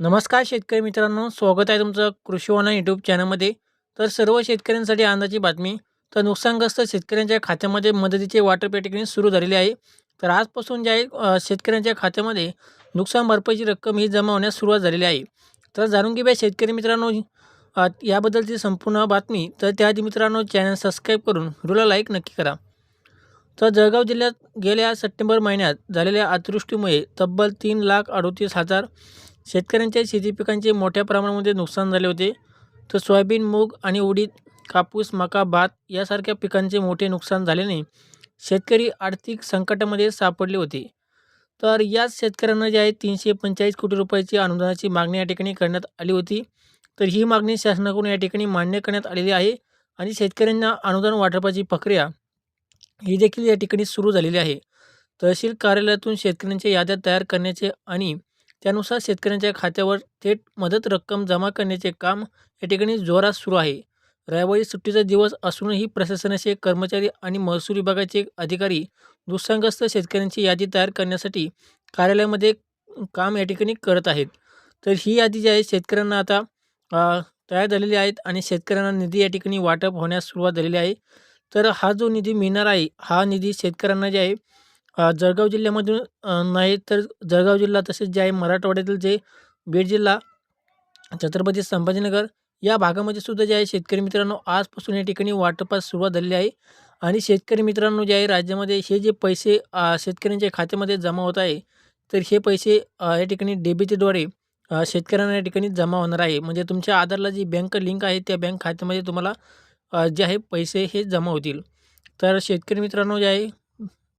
नमस्कार शेतकरी मित्रांनो स्वागत आहे तुमचं कृषीवाना यूट्यूब चॅनलमध्ये तर सर्व शेतकऱ्यांसाठी आनंदाची बातमी तर नुकसानग्रस्त शेतकऱ्यांच्या खात्यामध्ये मदतीचे वाटप या ठिकाणी सुरू झालेले आहे. तर आजपासून जे आहे शेतकऱ्यांच्या खात्यामध्ये नुकसान भरपाईची रक्कम ही जमा होण्यास सुरुवात झालेली आहे. तर जाणून घेऊया शेतकरी मित्रांनो याबद्दलची संपूर्ण बातमी. तर त्याआधी मित्रांनो चॅनल सबस्क्राईब करून व्हिडिओला लाईक नक्की करा. तर जळगाव जिल्ह्यात गेल्या सप्टेंबर महिन्यात झालेल्या अतिवृष्टीमुळे तब्बल तीन लाख अडोतीस हजार शेतकऱ्यांच्या शेती पिकांचे मोठ्या प्रमाणामध्ये नुकसान झाले होते. तर सोयाबीन मूग आणि उडीद कापूस मका भात यासारख्या पिकांचे मोठे नुकसान झाल्याने शेतकरी आर्थिक संकटामध्ये सापडले होते. तर याच शेतकऱ्यांना जे आहे तीनशे पंचेचाळीस कोटी रुपयाची अनुदानाची मागणी या ठिकाणी करण्यात आली होती. तर ही मागणी शासनाकडून या ठिकाणी मान्य करण्यात आलेली आहे आणि शेतकऱ्यांना अनुदान वाटपाची प्रक्रिया ही देखील या ठिकाणी सुरू झालेली आहे. तहसील कार्यालयातून शेतकऱ्यांच्या याद्या तयार करण्याचे आणि त्यानुसार शेतकऱ्यांच्या खात्यावर थेट मदत रक्कम जमा करण्याचे काम या ठिकाणी जोरात सुरू आहे. रविवारी सुट्टीचा दिवस असूनही प्रशासनाचे कर्मचारी आणि महसूल विभागाचे अधिकारी नुकसानग्रस्त शेतकऱ्यांची यादी तयार करण्यासाठी कार्यालयामध्ये काम या ठिकाणी करत आहेत. तर ही यादी जी आहे शेतकऱ्यांना आता तयार झालेली आहेत आणि शेतकऱ्यांना निधी या ठिकाणी वाटप होण्यास सुरुवात झालेली आहे. तर हा जो निधी मिळणार आहे हा निधी शेतकऱ्यांना जे आहे अ, जळगाव जिल्ह्यामधून अ, नाही तर जळगाव जिल्हा तसेच जे आहे मराठवाड्यातील जे बीड जिल्हा छत्रपती संभाजीनगर या भागामध्ये सुद्धा जे आहे शेतकरी मित्रांनो आजपासून या ठिकाणी वाटपास सुरुवात झालेली आहे. आणि शेतकरी मित्रांनो जे आहे राज्यामध्ये हे जे पैसे अ, शेतकऱ्यांच्या खात्यामध्ये जमा होत आहे तर हे पैसे अ, या ठिकाणी डेबिटद्वारे अ, शेतकऱ्यांना या ठिकाणी जमा होणार आहे. म्हणजे तुमच्या आधारला जी बँक लिंक आहे त्या बँक खात्यामध्ये तुम्हाला अ, जे आहे पैसे हे जमा होतील. तर शेतकरी मित्रांनो जे आहे